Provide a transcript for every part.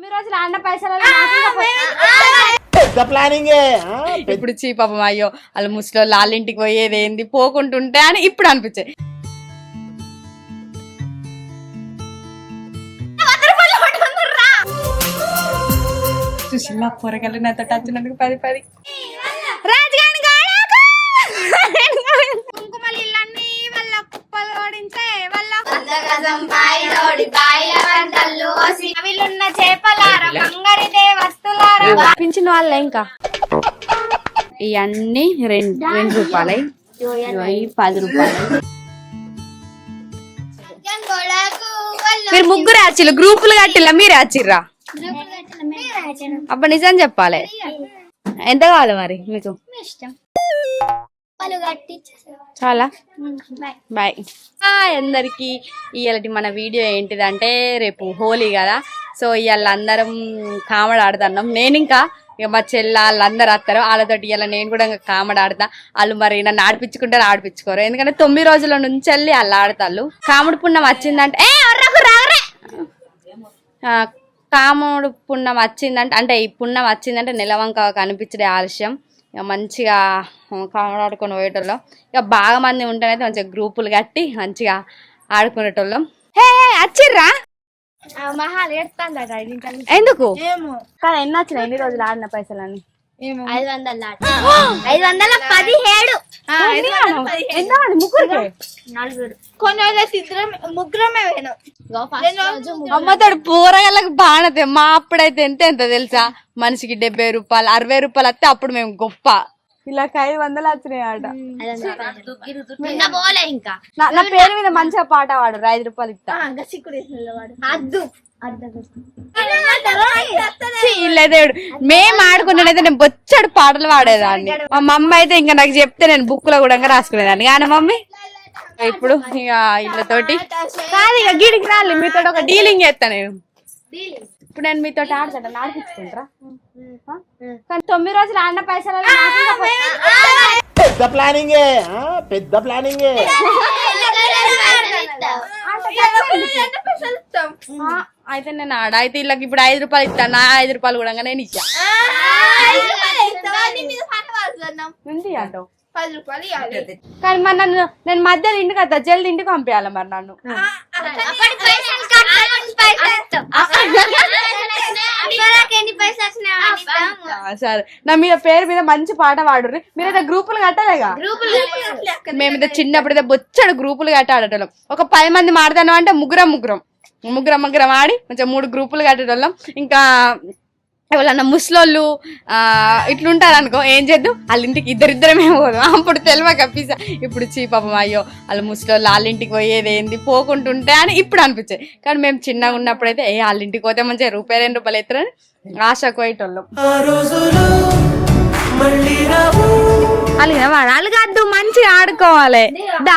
తొమ్మిది రోజులు ఆడిన పైసలు పెద్ద ప్లానింగే ఇప్పుడు చీ పాపం అయ్యో వాళ్ళు ముసలి వాళ్ళ ఇంటికి పోయేది ఏంది? పోకుంటుంటే అని ఇప్పుడు అనిపించాయి నాతో వచ్చినందుకు పది పది. రాజుగాని గాడాకు! కుంకుమలు ఇల్లన్నీ వాళ్ళ కుప్పలు ఓడించే వాళ్ళ పింఛన్ వాళ్ళే ఇంకా. ఇవన్నీ రెండు రెండు రూపాయలు. పది రూపాయలు. మీరు ముగ్గురు యాచిల్లు గ్రూపులు కట్టిల్లా మీరు యాచిర్రా అబ్బా నిజం చెప్పాలి. ఎంత కావాలి మరి మీకు? చాలా. బాయ్. అందరికి. ఇవాళ మన వీడియో ఏంటిదంటే రేపు హోలీ కదా. సో ఇవాళ అందరం కామడ ఆడుతున్నాం నేను ఇంకా ఇక మా చెల్ల వాళ్ళందరూ వస్తారు. వాళ్ళతోటి ఇలా నేను కూడా ఇంకా కామడ ఆడతా వాళ్ళు మరి నన్ను ఆడిపించుకుంటారు ఆడిపించుకోరు. ఎందుకంటే తొమ్మిది రోజుల నుంచి వెళ్ళి వాళ్ళు ఆడతాళ్ళు. కాముడు పుణ్యం వచ్చిందంటే ఏ కాముడు పుణ్యం వచ్చిందంటే అంటే ఈ పుణ్యం వచ్చిందంటే నిలవంక కనిపించడే ఆలస్యం. ఇక మంచిగా కాముడు ఆడుకొని పోయేటోళ్ళం. ఇక బాగా మంది ఉంటేనైతే మంచిగా గ్రూపులు కట్టి మంచిగా ఆడుకునేటోళ్ళం. హే, వచ్చిర్రా మహాలు ఎందుకు? కానీ ఎన్ని వచ్చినాయి? ఎన్ని రోజులు ఆడిన పైసలని ఐదు వందల ఐదు వందల పదిహేడు. నలుగురు. కొన్ని ముగ్గురమే అమ్మతోడు పూరగలకు బాణతే మా అప్పుడైతే ఎంత ఎంత తెలుసా? మనిషికి డెబ్బై రూపాయలు అరవై రూపాయలు వస్తే అప్పుడు మేము గొప్ప. ఇలా ఐదు వందలు వచ్చినాయి ఆట నిన్న పోలే ఇంకా. నా- పేరు మీద మంచిగా పాట పాడు ఐదు రూపాయలు ఇస్తా. అద్దు. దేవుడు. మేము ఆడుకుంటానైతే నేను బొచ్చడు పాటలు పాడేదాన్ని. మా మమ్మీ అయితే ఇంకా నాకు చెప్తే నేను బుక్లో కూడా రాసుకునేదాన్ని. కానీ మమ్మీ ఇప్పుడు ఇక ఇళ్ళతోటి. కాదు ఇక గిడికి రాలి మీతో ఒక డీలింగ్ చేస్తా నేను. ఇప్పుడు నేను మీతో ఆడతాను ఆడిపించుకుంటారా? కానీ తొమ్మిది రోజులు ఆడిన పైసలు పెద్ద ప్లానింగే పెద్ద ప్లానింగే అయితే నేను ఆడ అయితే వీళ్ళకి ఇప్పుడు ఐదు రూపాయలు ఇస్తాను నా ఐదు రూపాయలు కూడా నేను ఇచ్చా. ఉంది అంటావు పది రూపాయలు ఇవ్వాలి కానీ మరి నన్ను నేను మధ్యలో ఇంటికి వస్తా జల్ది ఇంటికి పంపించాలి మరి నన్ను. సరే. నా మీద పేరు మీద మంచి పాట పాడుర్రి. మీరైతే గ్రూపులు కట్టాలేగా? మేమైతే చిన్నప్పుడు అయితే బొచ్చడు గ్రూపులు కట్టి ఆడేటోళ్ళం. ఒక పది మంది మాడతాను అంటే ముగ్గురం ముగ్గురం. ముగ్గురం ముగ్గురం ఆడి కొంచెం మూడు గ్రూపులు కట్టేటోళ్ళం. ఇంకా ఎవరన్నా ముసలోళ్ళు ఆ, ఇట్లుంటారు అనుకో ఏం చేద్దాం? వాళ్ళ ఇంటికి ఇద్దరిద్దరమే పోదాం. అప్పుడు తెలియక పిసా ఇప్పుడు చీ పాపం అయ్యో వాళ్ళ ముసలోళ్ళు వాళ్ళ ఇంటికి పోయేది ఏంది పోకుంటుంటే అని ఇప్పుడు అనిపించాయి. కానీ మేము చిన్నగా ఉన్నప్పుడైతే ఏ వాళ్ళ ఇంటికి పోతే మంచిగా రూపాయి రెండు రూపాయలు ఎత్తారని ఆశకు పోయేటోళ్ళం. అలాగే వాడు అలగద్దు మంచిగా ఆడుకోవాలి. దా.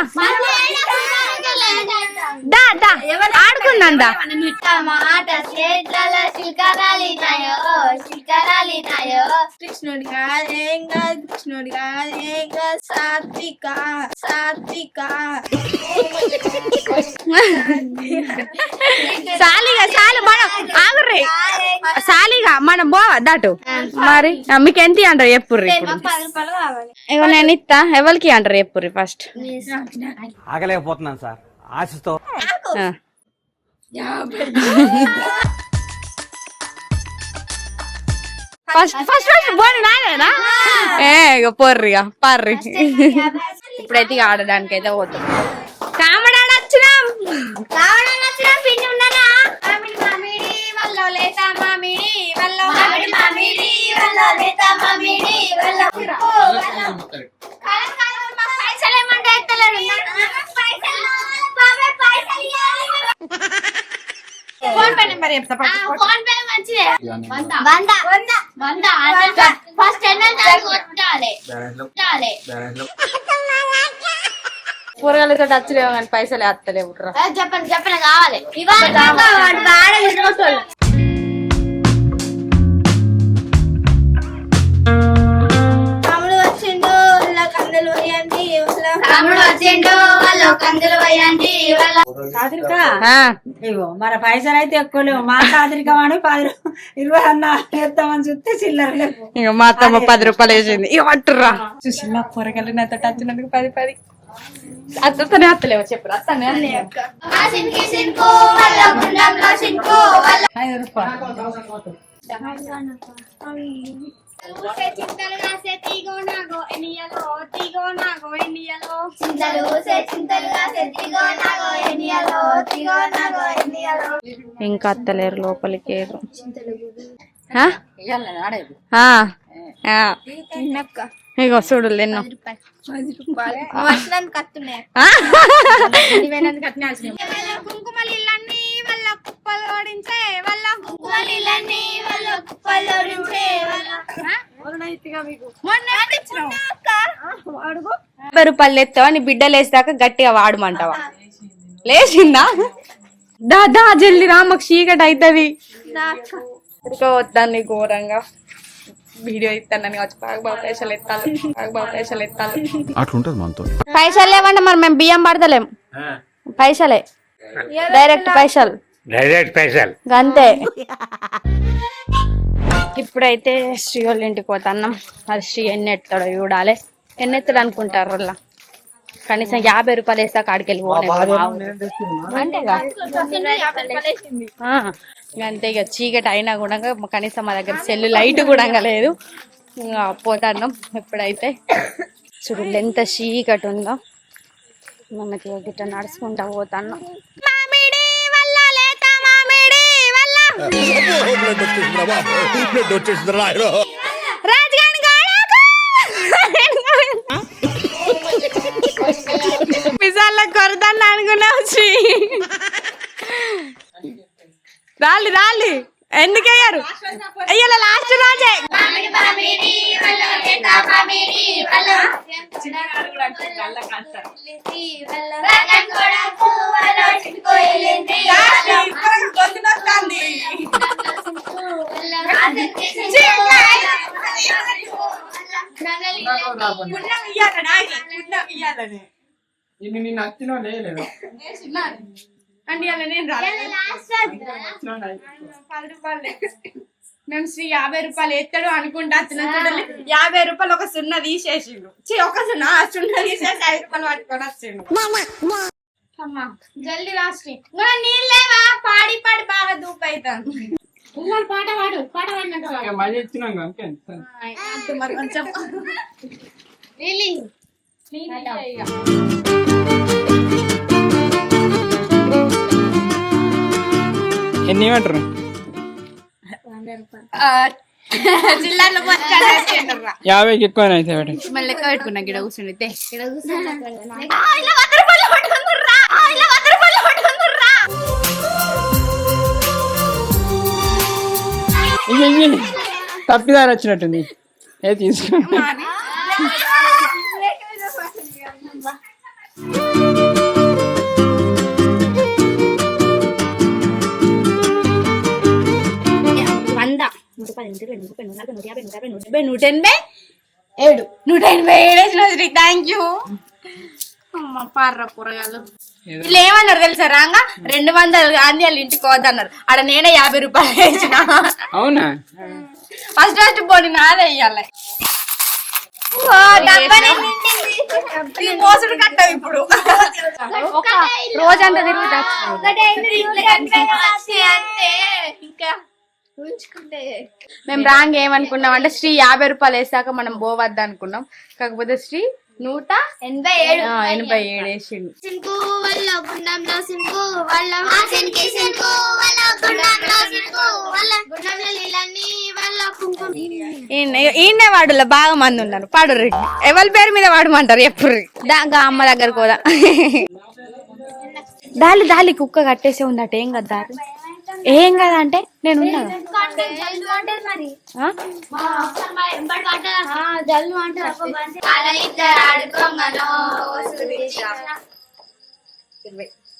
దా దా. ఆడుకుందాం దా. మాట చేతుల శిల్కరాలినాయో శిల్కరాలినాయో కృష్ణుడి కాదేం కాదు కృష్ణుడి కాదేం కాదు సాత్విక సాత్విక. సాలిగా సాలి మనం ఆగుర్రి. సాలిగా మనం పోవా దాటు. మరి మీకు ఎంత అంటారు చెప్పుర్రి ఇగో నేను ఇస్తా? ఎవరికి అంటారు చెప్పుర్రి ఫస్ట్ ఆగలేకపోతున్నాను సార్. ఆశతో. ఫస్ట్ ఫస్ట్ ఫస్ట్ పోనీ నానేనా ఏ ఇక పోర్రి ఇప్పుడైతే ఇక ఆడడానికి అయితే పోతాం. కామడాడు వచ్చినాం. కావడం నచ్చిన పిండి ఉన్నానా మామిడి మామిడి వల్ల లేత మామిడి వల్ల మామిడి మామిడి వల్ల లేత మామిడి వల్ల కాలం కాలం మా పైసలు ఏమంటే ఎత్తలేడు పైసలు బాబాయ్ పైసలు ఫోన్ పే నెంబర్ చెప్తా ఫోన్ పే మంచిదే. వంద. వంద. వంద. వంద ఫస్ట్ ఎన్నో కొట్టాలి. కొట్టాలి. కూరగాయలతో టచ్ లేవు కానీ పైసలు వేస్తలేవు చెప్పండి చెప్పండి కావాలి. ఇవాళ కాదరిక ఇగో మన పైసలు అయితే ఎక్కువ లేవు. మా కాదరిక అని పది ఇరవై అన్న వేద్దామని చూస్తే చిల్లర లేవు. ఇక మా అత్తమ్మ పది రూపాయలు వేసింది. ఇక పట్టుర్రా చూసి నా కూరగాయలు నాతో వచ్చినందుకు పది పది. అత్తనే అత్తలేవు? చెప్పురా అత్తనే ఐదు రూపాయలు ఊసే చింతలు కాసే తీగో నాగో ఎనియలో తీగో నాగో ఎనియలో చింతలు నాగో తీగో నాగో ఇంకా అత్తలేరు లోపలికి ఏరు. ఇగో చూడు ఎన్నో? వాళ్ళ కుప్పలు ఓడించే వాళ్ళ కుప్పలు ఓడించే వాళ్ళ మొన్న ఇచ్చినావు? యాభై రూపాయలు ఎత్తావా నీ బిడ్డలు వేసాక గట్టిగా వాడమంటావా? లేచిందా? దా దా జల్ది రా మాకు చీకటి అవుతుంది వద్దాన్ని ఘోరంగా. వీడియో ఇస్తానని వచ్చి బాగా బాగా పైసలు ఎత్తాలి బాగా బాగా పైసలు ఎత్తాలి. అట్లుంటది మనతో. పైసలు లేవంటే మరి మేము బియ్యం పడతలేం. పైసలే. డైరెక్ట్ పైసలు. డైరెక్ట్ పైసలు. అంతే ఇప్పుడైతే శ్రీ వాళ్ళ ఇంటికి పోతున్నాం అది శ్రీ ఎన్ని ఎత్తాడో చూడాలి. ఎన్ని ఎత్తాడు అనుకుంటారు వాళ్ళ కనీసం యాభై రూపాయలు వేసాక ఆడికి వెళ్ళి అంతేగా ఆ, ఇక అంతే ఇక చీకటి అయినా కూడా కనీసం మా దగ్గర సెల్ లైట్ కూడా లేదు. ఇంకా పోతాన్నాం ఎప్పుడైతే. చూడండి ఎంత చీకటి ఉందో. మనకి గిట్ట నడుచుకుంటా పోతాన్నాం. మామిడి వల్ల లేత మామిడి వల్ల రాజుగాని గోడకు పిజ్జాల కొరదాన్ని అనుకున్నావు శ్రీ రాలి రాలి ఎందుకు అయ్యారు అయ్యాల లాస్ట్ రాజే వాళ్ళ చిటుకు ఎల్లింది అంటే ఇవాళ నేను పది రూపాయలు మేము శ్రీ యాభై రూపాయలు ఎత్తాడు అనుకుంటా వచ్చిన చూడాలి యాభై రూపాయలు ఒక సున్నా తీసేసిండు. ఒక సున్నా ఆ సున్నా తీసేసి ఐదు రూపాయలు పట్టుకొని వచ్చిండు. అమ్మా. జల్దీ రాశ్రీ ఇంకా నీళ్ళేవా పాడి పాడి బాగా దూపు అవుతాను పాట పాడు పాట పాడినాక మరి కొంచెం. నీళ్ళు ఇక. ఎన్ని ఇవ్వమంటారు ఆ, జిల్లాలో మాట్లాడారు యాభైకి ఎక్కువ అయితే మళ్ళీ లెక్క పెట్టుకున్నా గిడ తప్పిదారు వచ్చినట్టుంది. ఏ తీసుకో. వంద నూట పది నూట ఇరవై నూట ముప్పై నూట నలభై నూట యాభై నూట యాభై నూట డెబ్బై నూట ఎనభై ఏడు నూట ఎనభై ఏడేసిన శ్రీ థ్యాంక్ యూ అమ్మ పార్ర కూరగాయలు వీళ్ళు ఏమన్నారు తెలుసా రాంగా రెండు వందలు గాంధీ వాళ్ళ ఇంటికి వద్దన్నారు ఆడ నేనే యాభై రూపాయలు వేసిన అవునా ఫస్ట్ ఫస్ట్ పోనీ నాదే ఇయ్యాలి ఓ, డబ్బని ఈ మోసుడు కట్టవు ఇప్పుడు. రోజంతా తిరుగుతా మేము రాంగ్ ఏమనుకున్నాం అంటే శ్రీ యాభై రూపాయలు వేసాక మనం పోవద్దు అనుకున్నాం కాకపోతే శ్రీ నూట ఎనభై ఏడు ఆ, ఎనభై ఏడు వేసిండు. ఈయనే వాడులో బాగా మంది ఉన్నారు. పాడుర్రి ఎవరి పేరు మీద వాడమంటారు? ఎప్పుడు దాగా అమ్మ దగ్గరకు పోదా. దాలి దాలి కుక్క కట్టేసే ఉందట. ఏం కదా దారి? ఏం కదా అంటే నేను ఉన్నా మరి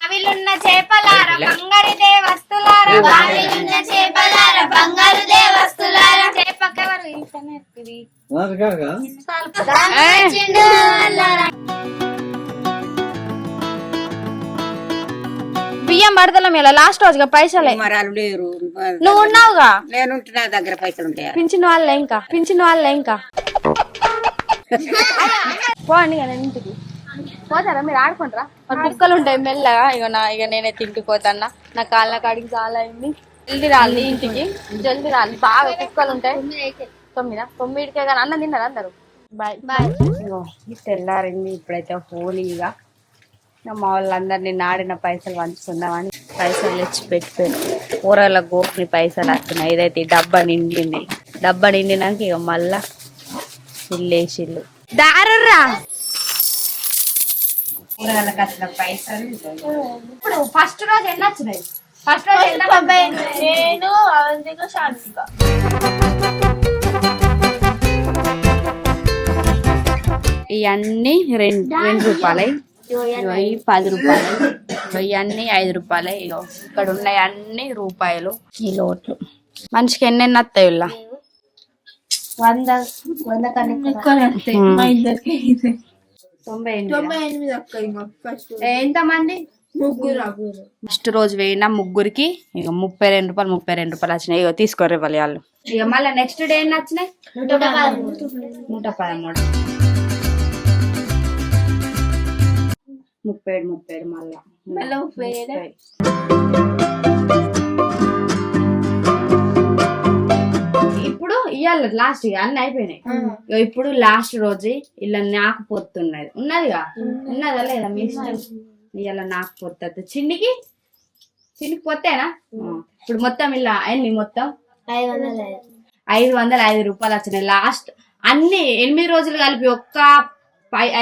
అవిలున్న చేపలార బంగారు వస్తులార బావిలున్న చేపలార బంగారు వస్తులార చేపకెవరు? చిండు అల్లార బియ్యం పడతలేం ఇలా లాస్ట్ రోజుగా పైసలే. మరి వాళ్ళు లేరు. నువ్వు ఉన్నావుగా? నేను ఉంటే నా దగ్గర పైసలు ఉంటాయా? పింఛన్ వాళ్ళే ఇంకా పింఛన్ వాళ్ళే ఇంకా. పోండి నేను ఇంటికి. పోతారా? మీరు ఆడుకుంటారా? మరి కుక్కలు ఉంటాయి మెల్లగా. ఇక నా ఇక నేనే తింటికి పోతాన్నా. నా కాళ్ళ కాడికి చాలా అయింది. జల్దీ రాలి ఇంటికి. జల్దీ రాలి. బాగా కుక్కలు ఉంటాయి. తొమ్మిదా? తొమ్మిదికే కానీ అన్నం తిన్నారు అందరు? బాయ్. బాయ్. ఇగో తెల్లారింది ఇప్పుడైతే హోలీగా ఇక మా వాళ్ళందరినీ నాడిన పైసలు పంచుకుందామని పైసలు తెచ్చి పెట్టిపోయారు కూరల గోపుని పైసలు వస్తున్నాయి ఇదైతే డబ్బా నిండింది. డబ్బా నిండినాక ఇక మళ్ళా ఇల్లేసిల్లు దారుర్రా! కూరగాయలకు వచ్చిన పైసలు ఇప్పుడు ఫస్ట్ రోజు ఎన్ని వచ్చినాయి? ఫస్ట్ రోజు నేను అవంతిక శాంతిక. ఇవన్నీ రెండు రెండు రూపాయలు. ఇవి పది రూపాయలు. ఇవన్నీ ఐదు రూపాయలు. ఇగో ఇక్కడ ఉన్నాయి అన్ని రూపాయలు. ఈ లోట్లు మనిషికి ఎన్నెన్ని వస్తాయి ఇలా? వంద వంద కన్నా తొంభై తొంభై ఎనిమిది అక్క ఇంకా ఫస్ట్ ఎంత మంది ముగ్గురు. ఫస్ట్ రోజు వేయిన ముగ్గురికి ఇక ముప్పై రెండు రూపాయలు ముప్పై రెండు రూపాయలు వచ్చినాయి. ఇక తీసుకోరు ఇవ్వాలి వాళ్ళు. ఇక మళ్ళీ నెక్స్ట్ డే ఎన్ని వచ్చినాయి? నూట పదమూడు. ముప్పై ఏడు ముప్పై ఏడు మళ్ళా. మళ్ళా ముప్పై ఏడా? ఇప్పుడు ఇవాళ లాస్ట్ ఇక అన్ని అయిపోయినాయి. ఇప్పుడు లాస్ట్ రోజు ఇలా నాకు పొత్తున్నది ఉన్నదిగా? ఉన్నదా. లేదా మీ ఇష్టం? ఇవాళ నాకు పొత్తు చిన్నికి? చిన్నికి పొత్తేనా. ఇప్పుడు మొత్తం ఇలా అయింది మొత్తం? ఐదు వందల ఐదు రూపాయలు వచ్చినాయి. లాస్ట్ అన్ని ఎనిమిది రోజులు కలిపి ఒక్క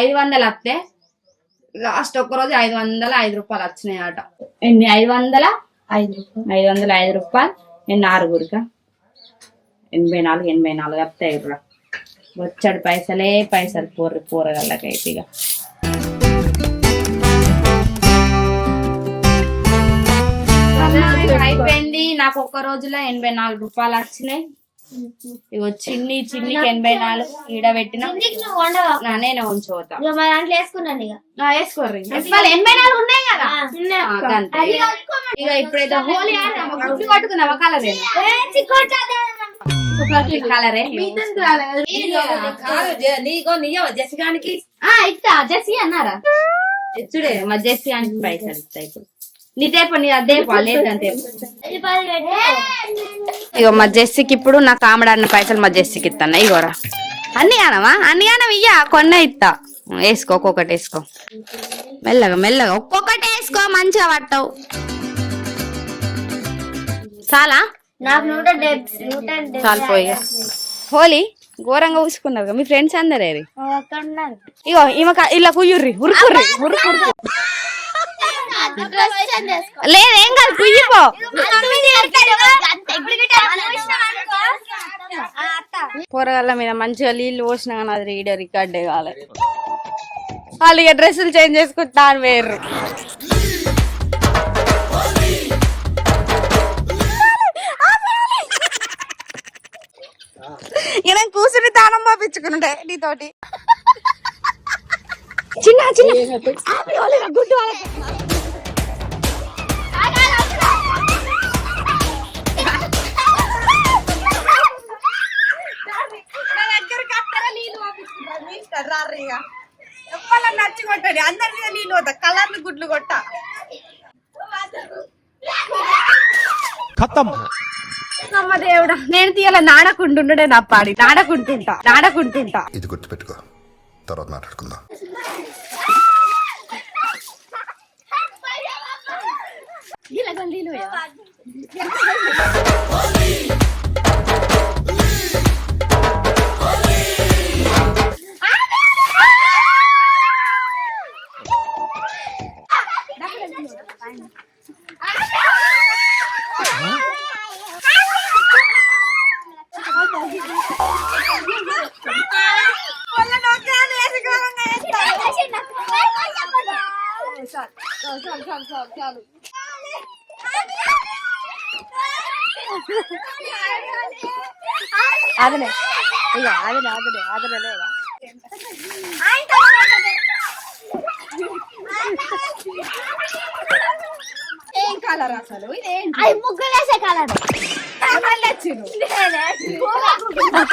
ఐదు వందలు వస్తే లాస్ట్ ఒక్క రోజు ఐదు వందల ఐదు రూపాయలు వచ్చినాయి అట ఎన్ని? ఐదు వందల? ఐదు రూపాయలు. ఐదు వందల ఐదు రూపాయలు. ఎన్ని? ఆరుగురిగా ఎనభై నాలుగు ఎనభై నాలుగు వస్తాయి ఇప్పుడు. వచ్చాడు పైసలే పైసలు పూర్రి పూరగల్లకైతే ఇక. అయిపోయింది. నాకు ఒక్క రోజులో ఎనభై నాలుగు రూపాయలు వచ్చినాయి. ఇగో చిన్ని చిన్నికి ఎనభై నాలుగు ఈడ పెట్టిన. నేనే ఉంచోతా వేసుకోర్రి. ఎనభై నాలుగు ఉన్నాయి కదా. ఇక ఇప్పుడైతే హోలీ నీకో ఇస్తా అన్నారా ఇచ్చుడే మా అని పైసలు ఇస్తా ఇప్పుడు ఇగో మా జెస్సీకి ఇప్పుడు నా కామడాన్న పైసలు మా జెస్సీకి ఇస్తాను ఇగోరా అన్ని అనవా అన్ని అనవ ఇయ్యా కొన్న ఇస్తా వేసుకో ఒక్కొక్కటి వేసుకో మెల్లగా మెల్లగా ఒక్కొక్కటి వేసుకో మంచిగా పట్టవు చాలా చాలు పోయి హోలీ ఘోరంగా ఊసుకున్నారు మీ ఫ్రెండ్స్ అందరే ఇగో ఈమె ఇలా కుయ్యుర్రి ఉరుకుర్రి ఉరుకుర్రి. లేదేం కాదు కుయ్యిపో. కూరగాయల మీద మంచిగా నీళ్ళు పోసినా కానీ అది వీడియో రికార్డే కాలే. వాళ్ళు ఇక డ్రెస్సులు చేంజ్ చేసుకుంటాను వేర్రు ఇలా కూసుని దానం పంపించుకుంటే నీతోటి చిన్న చిన్న. గుడ్డు ఎప్పలా నచ్చి కొట్టండి అందరి నీళ్ళు వద్ద కలర్లు గుడ్లు కొట్ట. ఖతం. అమ్మ దేవుడా. నేను తీయాల నాడకుంటుండే నా పాడి. నాడకుంటుంటా నాడకుంటుంటా. ఇది గుర్తుపెట్టుకో. తర్వాత మాట్లాడుకుందాం. అదనే ఇక అదనే అదనే అదనే లేదా ఏ కలర్ అసలు ఇదేంటి అది ముగ్గులు వేసే కలర్ మళ్ళీ వచ్చిండు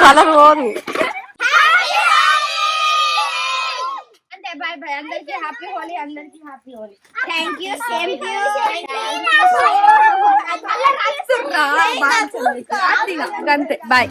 కలర్ పోదు అంటే బాయ్ బాయ్ అందరికి హ్యాపీ హోలీ అందరికి happy Holi thank you same అంతే బాయ్